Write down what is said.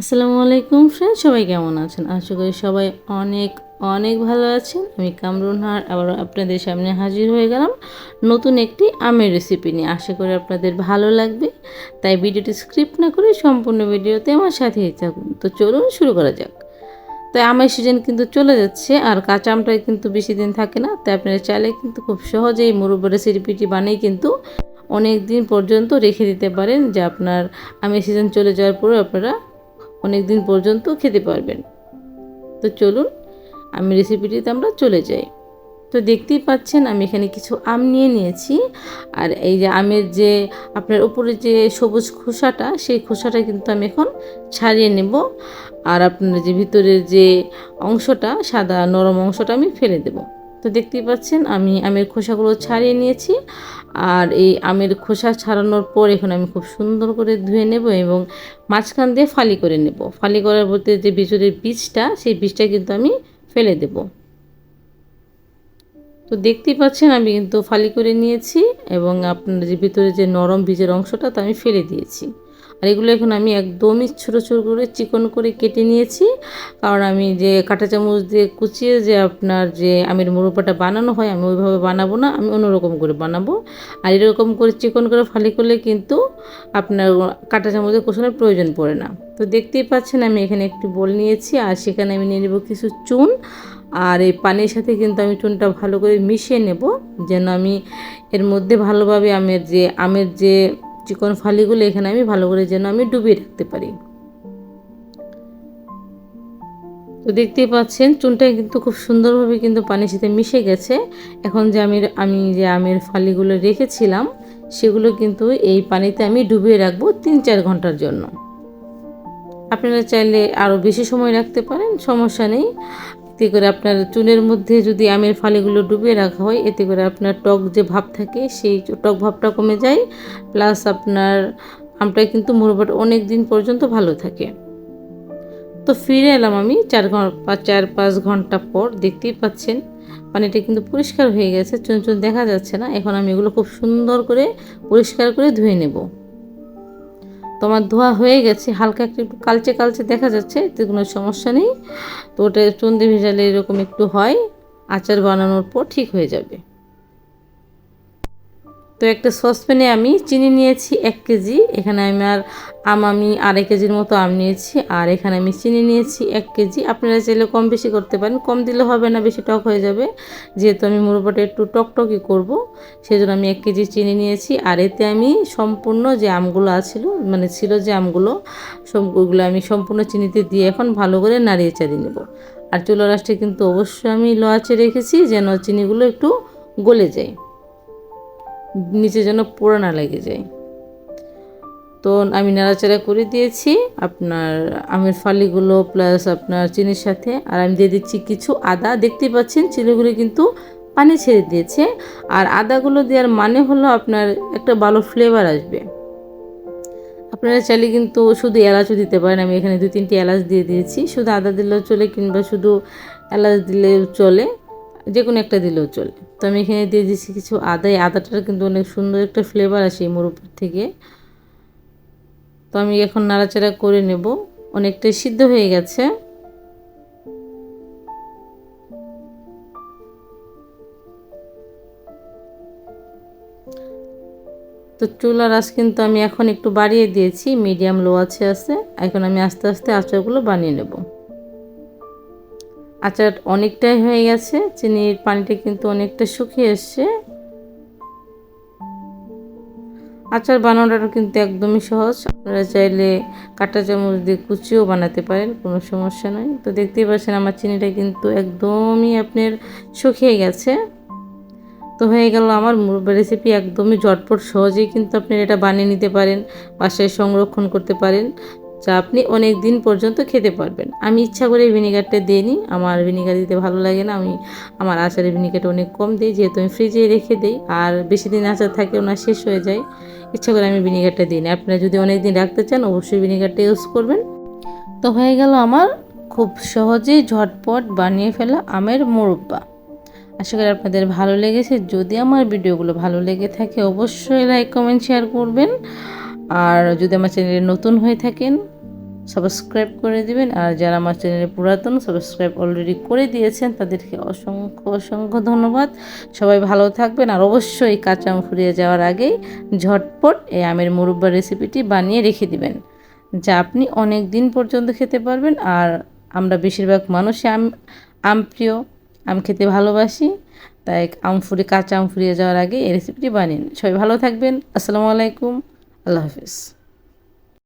আসসালামু আলাইকুম ফ্রেন্ড সবাই কেমন আছেন? আশা করি সবাই অনেক অনেক ভালো আছেন। আমি কামরুন হার আবার আপনাদের সামনে হাজির হয়ে গেলাম নতুন একটি আমের রেসিপি নিয়ে। আশা করি আপনাদের ভালো লাগবে। তাই ভিডিওটি স্ক্রিপ্ট না করে সম্পূর্ণ ভিডিওতে আমার সাথেই থাকুন। তো চলুন শুরু করা যাক। তাই আমের সিজন কিন্তু চলে যাচ্ছে, আর কাঁচা আমটা কিন্তু বেশি দিন থাকে না। তাই আপনারা চাইলে কিন্তু খুব সহজেই মুরব্বা রেসিপিটি বানিয়ে কিন্তু অনেক দিন পর্যন্ত রেখে দিতে পারেন। যে আপনার আমের সিজন চলে যাওয়ার পরে আপনারা অনেক দিন পর্যন্ত খেতে পারবেন। তো চলুন, আমি রেসিপিটিতে আমরা চলে যাই। তো দেখতেই পাচ্ছেন, আমি এখানে কিছু আম নিয়ে নিয়েছি। আর এই যে আমের যে আপনার উপরে যে সবুজ খোসাটা, সেই খোসাটা কিন্তু আমি এখন ছাড়িয়ে নেব। আর আপনার যে ভিতরের যে অংশটা, সাদা নরম অংশটা আমি ফেলে দেবো। তো দেখতেই পাচ্ছেন, আমি আমের খোসাগুলো ছাড়িয়ে নিয়েছি। আর এই আমের খোসা ছাড়ানোর পর এখন আমি খুব সুন্দর করে ধুয়ে নেব এবং মাঝখান দিয়ে ফালি করে নেব। ফালি করার বলতে যে ভিতরের বীজটা, সেই বীজটা কিন্তু আমি ফেলে দেব। তো দেখতেই পাচ্ছেন, আমি কিন্তু ফালি করে নিয়েছি এবং আপনার যে ভিতরে যে নরম বীজের অংশটা, তা আমি ফেলে দিয়েছি। আর এগুলো এখন আমি একদমই ছোটো ছোটো করে চিকন করে কেটে নিয়েছি। কারণ আমি যে কাঁটা চামচ দিয়ে কুচিয়ে যে আপনার যে আমের মুরব্বাটা বানানো হয়, আমি ওইভাবে বানাবো না, আমি অন্যরকম করে বানাবো। আর এরকম করে চিকন করে ফালি করলে কিন্তু আপনার কাঁটা চামচে কুচানোর প্রয়োজন পড়ে না। তো দেখতেই পাচ্ছেন আমি এখানে একটু বল নিয়েছি, আর সেখানে আমি নিয়ে নেব কিছু চুন। আর এই পানির সাথে কিন্তু আমি চুনটা ভালো করে মিশিয়ে নেব, যেন আমি এর মধ্যে ভালোভাবে আমের যে আমের যে চিকন ফালিগুলো এখানে আমি ভালো করে যেন আমি ডুবিয়ে রাখতে পারি। তো দেখতেই পাচ্ছেন চুনটা কিন্তু খুব সুন্দরভাবে কিন্তু পানির সাথে মিশে গেছে। এখন যে আমি আমি যে আমের ফালিগুলো রেখেছিলাম, সেগুলো কিন্তু এই পানিতে আমি ডুবিয়ে রাখব তিন চার ঘণ্টার জন্য। আপনারা চাইলে আরও বেশি সময় রাখতে পারেন, সমস্যা নেই। এতে করে আপনার চুনের মধ্যে যদি আমের ফালিগুলো ডুবিয়ে রাখা হয়, এতে করে আপনার টক যে ভাব থাকে, সেই টক ভাবটা কমে যায়। প্লাস আপনার আমটা কিন্তু মুরব্বাটা অনেক দিন পর্যন্ত ভালো থাকে। তো ফিরে এলাম আমি চার ঘণ্টা চার পাঁচ ঘণ্টা পর, দেখতেই পাচ্ছেন পানিটা কিন্তু পরিষ্কার হয়ে গেছে, চুন চুন দেখা যাচ্ছে না। এখন আমি এগুলো খুব সুন্দর করে পরিষ্কার করে ধুয়ে নেব। তোমার ধোয়া হয়ে গেছে, হালকা একটু কালচে কালচে দেখা যাচ্ছে, এতে কোনো সমস্যা নেই। তো ওটা চন্দি ভেজালে এরকম একটু হয়, আচার বানানোর পর ঠিক হয়ে যাবে। তো একটা সসপ্যানে আমি চিনি নিয়েছি এক কেজি। এখানে আমি আর আম আমি আড়াই কেজির মতো আম নিয়েছি। আর এখানে আমি চিনি নিয়েছি এক কেজি। আপনারা চাইলে কম বেশি করতে পারেন। কম দিলে হবে না, বেশি টক হয়ে যাবে। যেহেতু আমি মুরব্বাটা একটু টকটকই করব সেই জন্য আমি এক কেজি চিনি নিয়েছি। আর এতে আমি সম্পূর্ণ যে আমগুলো আছিল মানে ছিল যে আমগুলো সবগুলো আমি সম্পূর্ণ চিনিতে দিয়ে এখন ভালো করে নাড়িয়ে চাড়িয়ে নেব। আর চুলো রাসটা কিন্তু অবশ্যই আমি লোয়াচে রেখেছি, যেন চিনিগুলো একটু গলে যায়। নিচে যেন পোড়া না লেগে যায়। তো আমি নাড়াচাড়া করে দিয়েছি আপনার আমের ফালিগুলো প্লাস আপনার চিনির সাথে। আর আমি দিয়ে দিচ্ছি কিছু আদা। দেখতেই পাচ্ছেন চিনিগুলো কিন্তু পানি ছেড়ে দিয়েছে। আর আদাগুলো দেওয়ার মানে হলো আপনার একটা ভালো ফ্লেভার আসবে। আপনারা চাইলে কিন্তু শুধু এলাচও দিতে পারেন। আমি এখানে দু তিনটি এলাচ দিয়ে দিয়েছি। শুধু আদা দিলেও চলে কিংবা শুধু এলাচ দিলেও চলে। যে কোনো একটা দিলেও চলে। তো আমি এখানে দিয়ে দিচ্ছি কিছু আদা। এই আদাটার কিন্তু অনেক সুন্দর একটা ফ্লেভার আসে এই মুরব্বর থেকে। তো আমি এখন নাড়াচাড়া করে নেব। অনেকটাই সিদ্ধ হয়ে গেছে। তো চুলার আঁচ কিন্তু আমি এখন একটু বাড়িয়ে দিয়েছি। মিডিয়াম লো আছে আছে। এখন আমি আস্তে আস্তে আচারগুলো বানিয়ে নেব। আচার অনেকটাই হয়ে গেছে, চিনির পানিটা কিন্তু অনেকটা শুকিয়ে এসছে। আচার বানানোটা কিন্তু একদমই সহজ। আপনারা চাইলে কাঁটা চামচ দিয়ে কুচিও বানাতে পারেন, কোনো সমস্যা নয় তো দেখতেই পাচ্ছেন আমার চিনিটা কিন্তু একদমই আপনার শুকিয়ে গেছে। তো হয়ে গেল আমার রেসিপি একদমই ঝটপট সহজেই কিন্তু আপনি এটা বানিয়ে নিতে পারেন, বাসায় সংরক্ষণ করতে পারেন। যা আপনি অনেক দিন পর্যন্ত খেতে পারবেন। আমি ইচ্ছা করে ভিনেগারটা ভিনিগারটা দিইনি। আমার ভিনিগার দিতে ভালো লাগে না। আমি, আমার আচারে ভিনিগারটা অনেক কম দিই, যেহেতু আমি ফ্রিজে রেখে দিই। আর বেশি দিন আচার থাকে না, শেষ হয়ে যায়। ইচ্ছা করে আমি ভিনিগারটা দিই না আপনারা যদি অনেক দিন রাখতে চান, অবশ্যই ভিনিগারটা ইউজ করবেন। তো হয়ে গেল আমার খুব সহজেই ঝটপট বানিয়ে ফেলা আমের মোরব্বা। আশা করি আপনাদের ভালো লেগেছে। যদি আমার ভিডিওগুলো ভালো লেগে থাকে, অবশ্যই লাইক কমেন্ট শেয়ার করবেন। আর যদি আমার চ্যানেলে নতুন হয়ে থাকেন, সাবস্ক্রাইব করে দিবেন। আর যারা আমার চ্যানেলে পুরাতন, সাবস্ক্রাইব অলরেডি করে দিয়েছেন, তাদেরকে অসংখ্য অসংখ্য ধন্যবাদ। সবাই ভালো থাকবেন। আর অবশ্যই কাঁচা আম ফুরিয়ে যাওয়ার আগেই ঝটপট এই আমের মুরব্বা রেসিপিটি বানিয়ে রেখে দিবেন, যা আপনি অনেক দিন পর্যন্ত খেতে পারবেন। আর আমরা বেশিরভাগ মানুষই আম আম প্রিয়, আম খেতে ভালোবাসি, তাই আম ফুরে, কাঁচা আম ফুরিয়ে যাওয়ার আগে এই রেসিপিটি বানিয়ে সবাই ভালো থাকবেন। আসসালামু আলাইকুম। আল্লাহ হাফিজ।